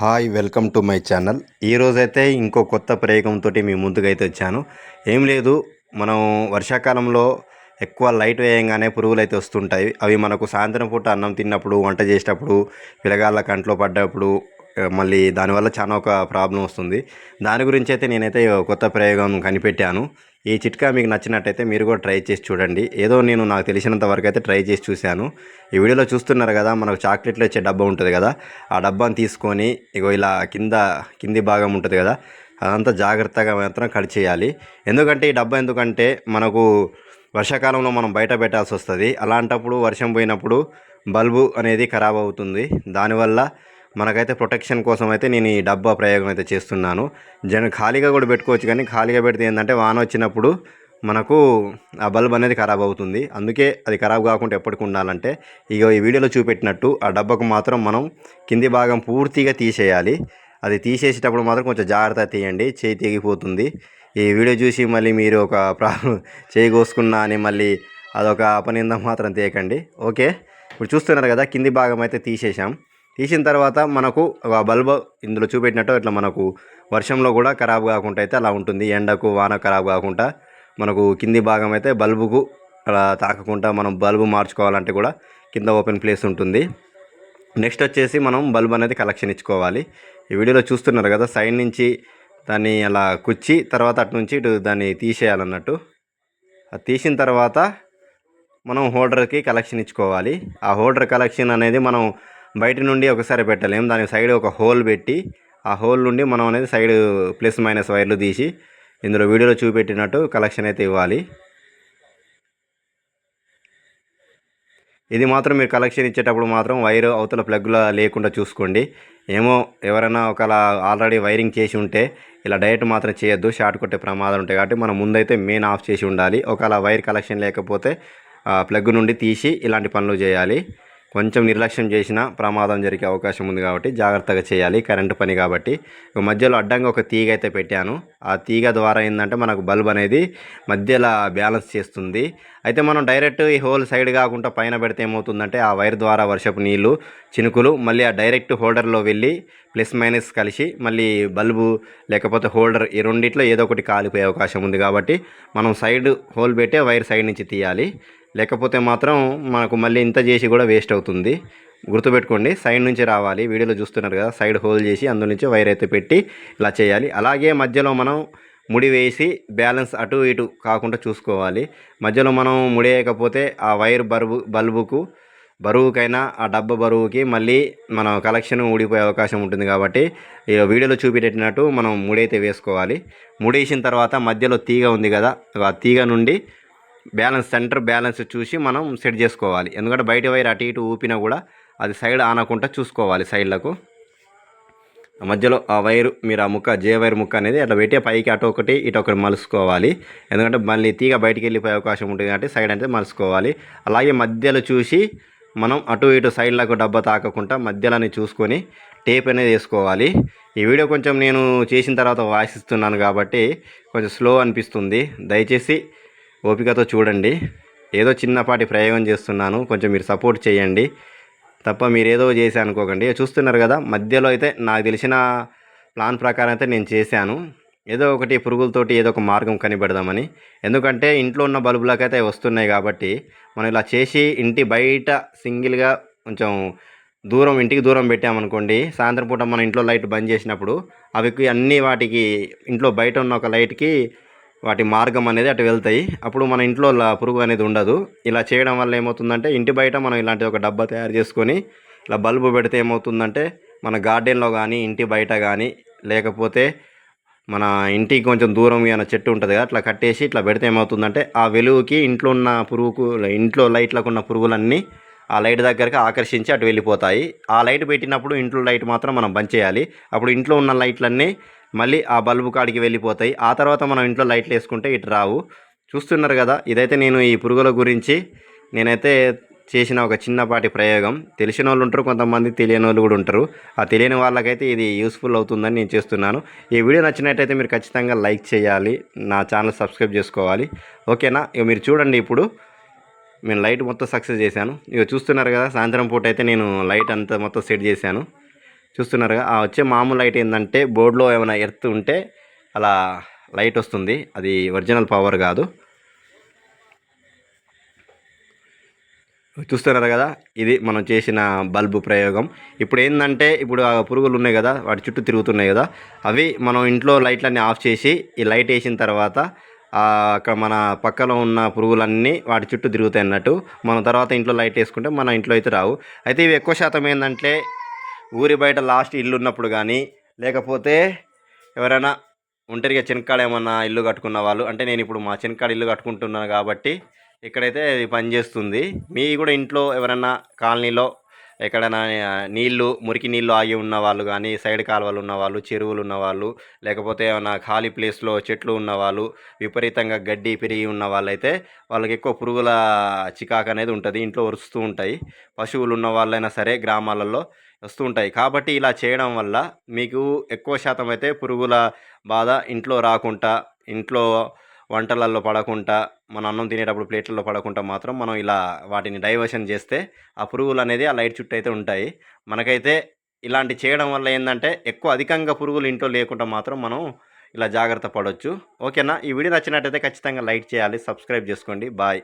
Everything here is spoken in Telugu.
Hi welcome to my channel. ఈరోజైతే ఇంకో కొత్త ప్రయోగంతో మీ ముందుకైతే వచ్చాను. ఏం లేదు మనం వర్షాకాలంలో ఎక్కువ లైట్ వేయంగానే పురుగులు అయితే వస్తుంటాయి. అవి మనకు సాయంత్రం పూట అన్నం తిన్నప్పుడు వంట చేసేటప్పుడు పిల్లగాళ్ళ కంట్లో పడ్డప్పుడు మళ్ళీ దానివల్ల చాలా ఒక ప్రాబ్లం వస్తుంది. దాని గురించి అయితే నేనైతే కొత్త ప్రయోగం కనిపెట్టాను. ఈ చిట్కా మీకు నచ్చినట్టయితే మీరు కూడా ట్రై చేసి చూడండి. ఏదో నేను నాకు తెలిసినంత వరకు అయితే ట్రై చేసి చూశాను. ఈ వీడియోలో చూస్తున్నారు కదా మనకు చాక్లెట్లు వచ్చే డబ్బా ఉంటుంది కదా ఆ డబ్బాని తీసుకొని ఇగో ఇలా కింద కింది భాగం ఉంటుంది కదా అదంతా జాగ్రత్తగా మాత్రం కట్ చేయాలి. ఎందుకంటే ఈ డబ్బా ఎందుకంటే మనకు వర్షాకాలంలో మనం బయట పెట్టాల్సి వస్తుంది. అలాంటప్పుడు వర్షం పోయినప్పుడు బల్బు అనేది ఖరాబ్ అవుతుంది. దానివల్ల మనకైతే ప్రొటెక్షన్ కోసం అయితే నేను ఈ డబ్బా ప్రయోగం అయితే చేస్తున్నాను. జన ఖాళీగా కూడా పెట్టుకోవచ్చు కానీ ఖాళీగా పెడితే ఏంటంటే వాన వచ్చినప్పుడు మనకు ఆ బల్బ్ అనేది ఖరాబ్ అవుతుంది. అందుకే అది ఖరాబ్ కాకుండా ఎప్పటికి ఉండాలంటే ఇక ఈ వీడియోలో చూపెట్టినట్టు ఆ డబ్బాకు మాత్రం మనం కింది భాగం పూర్తిగా తీసేయాలి. అది తీసేసేటప్పుడు మాత్రం కొంచెం జాగ్రత్త తీయండి చేయి తెగిపోతుంది. ఈ వీడియో చూసి మళ్ళీ మీరు ఒక ప్రాబ్లం చేయి కోసుకున్నా అని మళ్ళీ అదొక అపనిందం మాత్రం తీయకండి. ఓకే? ఇప్పుడు చూస్తున్నారు కదా కింది భాగం అయితే తీసేసాం తీసిన తర్వాత మనకు ఒక బల్బ్ ఇందులో చూపెట్టినట్టు ఇట్లా మనకు వర్షంలో కూడా ఖరాబ్ కాకుండా అయితే అలా ఉంటుంది. ఎండకు వాన ఖరాబ్ కాకుండా మనకు కింది భాగం అయితే బల్బుకు అలా తాకకుండా మనం బల్బు మార్చుకోవాలంటే కూడా కింద ఓపెన్ ప్లేస్ ఉంటుంది. నెక్స్ట్ వచ్చేసి మనం బల్బ్ అనేది కలెక్షన్ ఇచ్చుకోవాలి. ఈ వీడియోలో చూస్తున్నారు కదా సైడ్ నుంచి దాన్ని అలా కుచ్చి తర్వాత అటు నుంచి ఇటు దాన్ని తీసేయాలన్నట్టు. అది తీసిన తర్వాత మనం హోల్డర్కి కలెక్షన్ ఇచ్చుకోవాలి. ఆ హోల్డర్ కలెక్షన్ అనేది మనం బయట నుండి ఒకసారి పెట్టలేము దాని సైడ్ ఒక హోల్ పెట్టి ఆ హోల్ నుండి మనం అనేది సైడ్ ప్లస్ మైనస్ వైర్లు తీసి ఇందులో వీడియోలో చూపెట్టినట్టు కలెక్షన్ అయితే ఇవ్వాలి. ఇది మాత్రం మీరు కలెక్షన్ ఇచ్చేటప్పుడు మాత్రం వైర్ అవతల ప్లగ్లో లేకుండా చూసుకోండి. ఏమో ఎవరైనా ఒకలా ఆల్రెడీ వైరింగ్ చేసి ఉంటే ఇలా డైరెక్ట్ మాత్రం చేయొద్దు. షార్ట్ కొట్టే ప్రమాదాలు ఉంటాయి కాబట్టి మనం ముందైతే మెయిన్ ఆఫ్ చేసి ఉండాలి. ఒకవేళ వైర్ కలెక్షన్ లేకపోతే ఆ ప్లగ్ నుండి తీసి ఇలాంటి పనులు చేయాలి. కొంచెం నిర్లక్ష్యం చేసినా ప్రమాదం జరిగే అవకాశం ఉంది కాబట్టి జాగ్రత్తగా చేయాలి. కరెంటు పని కాబట్టి. మధ్యలో అడ్డంగా ఒక తీగ అయితే పెట్టాను. ఆ తీగ ద్వారా ఏంటంటే మనకు బల్బ్ అనేది మధ్యలో బ్యాలెన్స్ చేస్తుంది. అయితే మనం డైరెక్ట్ ఈ హోల్ సైడ్ కాకుండా పైన పెడితే ఏమవుతుందంటే ఆ వైర్ ద్వారా వర్షపు నీళ్ళు చినుకులు మళ్ళీ ఆ డైరెక్ట్ హోల్డర్లో వెళ్ళి ప్లస్ మైనస్ కలిసి మళ్ళీ బల్బు లేకపోతే హోల్డర్ ఈ రెండిట్లో ఏదో ఒకటి కాలిపోయే అవకాశం ఉంది కాబట్టి మనం సైడ్ హోల్ పెట్టే వైర్ సైడ్ నుంచి తీయాలి. లేకపోతే మాత్రం మనకు మళ్ళీ ఇంత చేసి కూడా వేస్ట్ అవుతుంది. గుర్తుపెట్టుకోండి సైడ్ నుంచి రావాలి. వీడియోలో చూస్తున్నారు కదా సైడ్ హోల్ చేసి అందు నుంచి వైర్ అయితే పెట్టి ఇలా చేయాలి. అలాగే మధ్యలో మనం ముడి వేసి బ్యాలెన్స్ అటు ఇటు కాకుండా చూసుకోవాలి. మధ్యలో మనం ముడి వేయకపోతే ఆ వైర్ బరువు బల్బుకు బరువుకైనా ఆ డబ్బా బరువుకి మళ్ళీ మన కలెక్షన్ ఊడిపోయే అవకాశం ఉంటుంది కాబట్టి ఈ వీడియోలో చూపెట్టినట్టు మనం ముడైతే వేసుకోవాలి. ముడేసిన తర్వాత మధ్యలో తీగ ఉంది కదా ఆ తీగ నుండి బ్యాలెన్స్ సెంటర్ బ్యాలెన్స్ చూసి మనం సెట్ చేసుకోవాలి. ఎందుకంటే బయట వైర్ అటు ఇటు ఊపినా కూడా అది సైడ్ ఆనకుండా చూసుకోవాలి సైడ్లకు. మధ్యలో ఆ వైరు మీరు ఆ ముక్క జే వైర్ ముక్క అనేది అట్లా పెట్టి పైకి అటు ఒకటి ఇటు ఒకటి మలుసుకోవాలి. ఎందుకంటే మళ్ళీ తీగ బయటికి వెళ్ళిపోయే అవకాశం ఉంటుంది కాబట్టి సైడ్ అనేది మలుసుకోవాలి. అలాగే మధ్యలో చూసి మనం అటు ఇటు సైడ్లకు డబ్బా తాకకుండా మధ్యలోనే చూసుకొని టేప్ అనేది వేసుకోవాలి. ఈ వీడియో కొంచెం నేను చేసిన తర్వాత వాయిస్ ఇస్తున్నాను కాబట్టి కొంచెం స్లో అనిపిస్తుంది. దయచేసి ఓపికతో చూడండి. ఏదో చిన్నపాటి ప్రయోగం చేస్తున్నాను. కొంచెం మీరు సపోర్ట్ చేయండి. తప్ప మీరు ఏదో చేసి అనుకోకండి. చూస్తున్నారు కదా మధ్యలో అయితే నాకు తెలిసిన ప్లాన్ ప్రకారం అయితే నేను చేశాను. ఏదో ఒకటి పురుగులతోటి ఏదో ఒక మార్గం కనిపెడదామని. ఎందుకంటే ఇంట్లో ఉన్న బల్బులకు అయితే వస్తున్నాయి కాబట్టి మనం ఇలా చేసి ఇంటి బయట సింగిల్గా కొంచెం దూరం ఇంటికి దూరం పెట్టామనుకోండి సాయంత్రం పూట మన ఇంట్లో లైట్ బంద్ చేసినప్పుడు అవి అన్ని వాటికి ఇంట్లో బయట ఉన్న ఒక లైట్కి వాటి మార్గం అనేది అటు వెళ్తాయి. అప్పుడు మన ఇంట్లో పురుగు అనేది ఉండదు. ఇలా చేయడం వల్ల ఏమవుతుందంటే ఇంటి బయట మనం ఇలాంటి ఒక డబ్బా తయారు చేసుకొని ఇలా బల్బు పెడితే ఏమవుతుందంటే మన గార్డెన్లో కానీ ఇంటి బయట కానీ లేకపోతే మన ఇంటికి కొంచెం దూరం ఏమైనా చెట్టు ఉంటుంది కదా అట్లా కట్టేసి ఇట్లా పెడితే ఏమవుతుందంటే ఆ వెలుగుకి ఇంట్లో ఉన్న పురుగుకు ఇంట్లో లైట్లకు ఉన్న పురుగులన్నీ ఆ లైట్ దగ్గరికి ఆకర్షించి అటు వెళ్ళిపోతాయి. ఆ లైట్ పెట్టినప్పుడు ఇంట్లో లైట్ మాత్రం మనం బంద్ చేయాలి. అప్పుడు ఇంట్లో ఉన్న లైట్లన్నీ మళ్ళీ ఆ బల్బు కాడికి వెళ్ళిపోతాయి. ఆ తర్వాత మనం ఇంట్లో లైట్లు వేసుకుంటే ఇటు రావు. చూస్తున్నారు కదా ఇదైతే నేను ఈ పురుగుల గురించి నేనైతే చేసిన ఒక చిన్నపాటి ప్రయోగం. తెలిసిన వాళ్ళు ఉంటారు కొంతమంది తెలియని వాళ్ళు కూడా ఉంటారు. ఆ తెలియని వాళ్ళకైతే ఇది యూస్ఫుల్ అవుతుందని నేను చేస్తున్నాను. ఈ వీడియో నచ్చినట్టయితే మీరు ఖచ్చితంగా లైక్ చేయాలి నా ఛానల్ సబ్స్క్రైబ్ చేసుకోవాలి. ఓకేనా? ఇక మీరు చూడండి ఇప్పుడు. నేను లైట్ మొత్తం సక్సెస్ చేశాను. ఇక చూస్తున్నారు కదా సాయంత్రం పూట అయితే నేను లైట్ అంతా మొత్తం సెట్ చేశాను. చూస్తున్నారుగా ఆ వచ్చే మామూలు లైట్ ఏంటంటే బోర్డులో ఏమైనా ఎర్త్ ఉంటే అలా లైట్ వస్తుంది. అది ఒరిజినల్ పవర్ కాదు. చూస్తున్నారు కదా ఇది మనం చేసిన బల్బు ప్రయోగం. ఇప్పుడు ఏంటంటే ఇప్పుడు ఆ పురుగులు ఉన్నాయి కదా వాటి చుట్టూ తిరుగుతున్నాయి కదా అవి మనం ఇంట్లో లైట్లన్నీ ఆఫ్ చేసి ఈ లైట్ వేసిన తర్వాత అక్కడ మన పక్కలో ఉన్న పురుగులన్నీ వాటి చుట్టూ తిరుగుతాయి అన్నట్టు. మనం తర్వాత ఇంట్లో లైట్ వేసుకుంటే మన ఇంట్లో అయితే రావు. అయితే ఇవి ఎక్కువ శాతం ఏంటంటే ఊరి బయట లాస్ట్ ఇల్లు ఉన్నప్పుడు కానీ లేకపోతే ఎవరైనా ఒంటరిగా చెనక్కాడ ఏమన్నా ఇల్లు కట్టుకున్న వాళ్ళు అంటే నేను ఇప్పుడు మా చెనక్కాడ ఇల్లు కట్టుకుంటున్నాను కాబట్టి ఇక్కడైతే ఇది పనిచేస్తుంది. మీ కూడా ఇంట్లో ఎవరైనా కాలనీలో ఎక్కడైనా నీళ్ళు మురికి నీళ్ళు ఆగి ఉన్న వాళ్ళు కానీ సైడ్ కాలువలు ఉన్నవాళ్ళు చెరువులు ఉన్నవాళ్ళు లేకపోతే ఏమైనా ఖాళీ ప్లేస్లో చెట్లు ఉన్నవాళ్ళు విపరీతంగా గడ్డి పెరిగి ఉన్న వాళ్ళైతే వాళ్ళకి ఎక్కువ పురుగుల చికాకు అనేది ఉంటుంది. ఇంట్లో వరుస్తూ ఉంటాయి. పశువులు ఉన్న వాళ్ళైనా సరే గ్రామాలలో వస్తూ ఉంటాయి. కాబట్టి ఇలా చేయడం వల్ల మీకు ఎక్కువ శాతం అయితే పురుగుల బాధ ఇంట్లో రాకుండా ఇంట్లో వంటలలో పడకుండా మన అన్నం తినేటప్పుడు ప్లేట్లలో పడకుండా మాత్రం మనం ఇలా వాటిని డైవర్షన్ చేస్తే ఆ పురుగులు అనేది ఆ లైట్ చుట్టూ అయితే ఉంటాయి. మనకైతే ఇలాంటి చేయడం వల్ల ఏంటంటే ఎక్కువ అధికంగా పురుగులు ఇంట్లో లేకుండా మాత్రం మనం ఇలా జాగ్రత్త పడవచ్చు ఓకేనా? ఈ వీడియో నచ్చినట్టయితే ఖచ్చితంగా లైక్ చేయాలి సబ్స్క్రైబ్ చేసుకోండి. బాయ్.